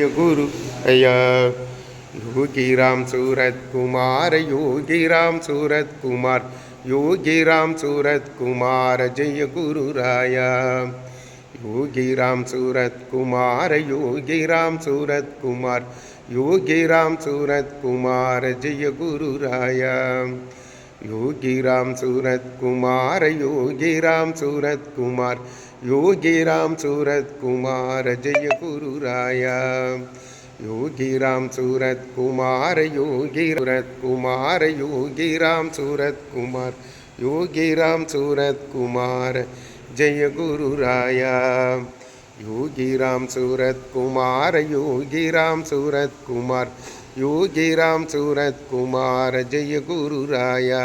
ગુરુ અય યોગી રામ સુરત કુમાર યોગી રામ સુરત કુમાર યોગી રામ સુરત કુમાર જય ગુરુ રાય યોગી રામ સુરત કુમાર યોગી રામ સુરત કુમાર યોગી રામ સુરત કુમાર જય ગુરુ રાય યોગી રામ સુરત કુમાર યોગી રામ સુરત કુમાર योगिराम सूरत कुमार जय गुरु राया योगिराम सूरत कुमार योगी सूरत कुमार योगिराम सूरत कुमार योगिराम सूरत कुमार जय गुरु राया योगिराम सूरत कुमार योगिराम सूरत कुमार योगिराम सूरत कुमार जय गुरु राया